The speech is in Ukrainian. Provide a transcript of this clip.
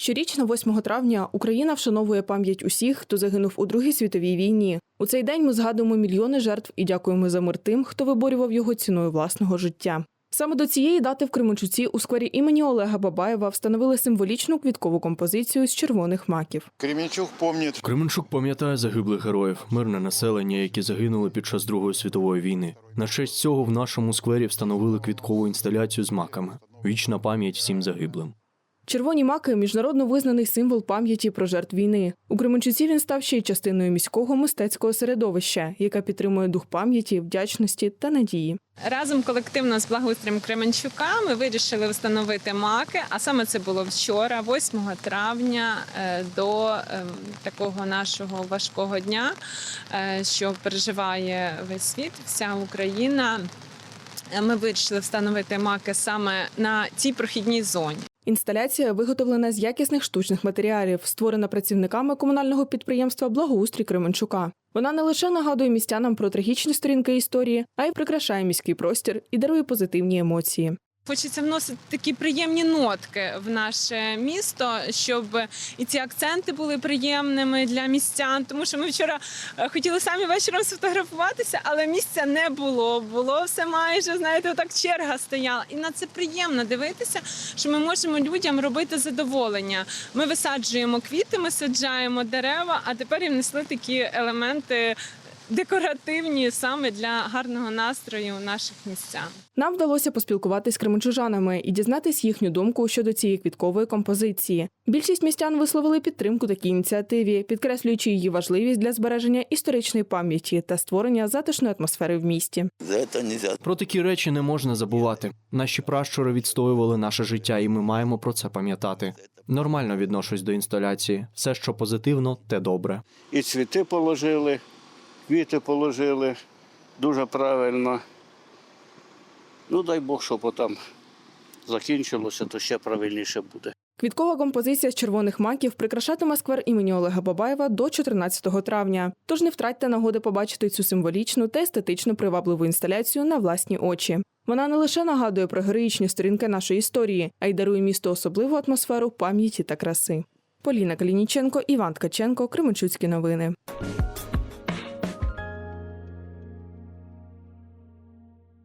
Щорічно, 8 травня, Україна вшановує пам'ять усіх, хто загинув у Другій світовій війні. У цей день ми згадуємо мільйони жертв і дякуємо за мир тим, хто виборював його ціною власного життя. Саме до цієї дати в Кременчуці у сквері імені Олега Бабаєва встановили символічну квіткову композицію з червоних маків. Кременчук помнит Кременчук пам'ятає загиблих героїв, мирне населення, які загинули під час Другої світової війни. На честь цього в нашому сквері встановили квіткову інсталяцію з маками. Вічна пам'ять всім загиблим. Червоні маки міжнародно визнаний символ пам'яті про жертв війни. У Кременчуці він став ще й частиною міського мистецького середовища, яке підтримує дух пам'яті, вдячності та надії. Разом колективно з благоустроєм Кременчука ми вирішили встановити маки. А саме це було вчора, 8 травня, е, до ем, такого нашого важкого дня, е, що переживає весь світ, вся Україна. Е, Ми вирішили встановити маки саме на цій прохідній зоні. Інсталяція виготовлена з якісних штучних матеріалів, створена працівниками комунального підприємства Благоустрій Кременчука. Вона не лише нагадує містянам про трагічні сторінки історії, а й прикрашає міський простір і дарує позитивні емоції. Хочеться вносити такі приємні нотки в наше місто, щоб і ці акценти були приємними для містян. Тому що ми вчора е, хотіли самі вечором сфотографуватися, але місця не було. Було все майже, знаєте, отак черга стояла. І на це приємно дивитися, що ми можемо людям робити задоволення. Ми висаджуємо квіти, ми саджаємо дерева, а тепер і внесли такі елементи декоративні саме для гарного настрою наших містян. Нам вдалося поспілкуватись з кременчужанами і дізнатись їхню думку щодо цієї квіткової композиції. Більшість містян висловили підтримку такій ініціативі, підкреслюючи її важливість для збереження історичної пам'яті та створення затишної атмосфери в місті. За. Про такі речі не можна забувати. Наші пращури відстоювали наше життя, і ми маємо про це пам'ятати. Нормально відношусь до інсталяції. Все, що позитивно, те добре. і цвіти положили, квіти положили. Дуже правильно. Ну, дай Бог, щоб там закінчилося, то ще правильніше буде. Квіткова композиція з червоних маків прикрашатиме сквер імені Олега Бабаєва до 14 травня. Тож не втратьте нагоди побачити цю символічну та естетично привабливу інсталяцію на власні очі. Вона не лише нагадує про героїчні сторінки нашої історії, а й дарує місту особливу атмосферу пам'яті та краси. Поліна Калініченко, Іван Ткаченко, Кременчуцькі новини.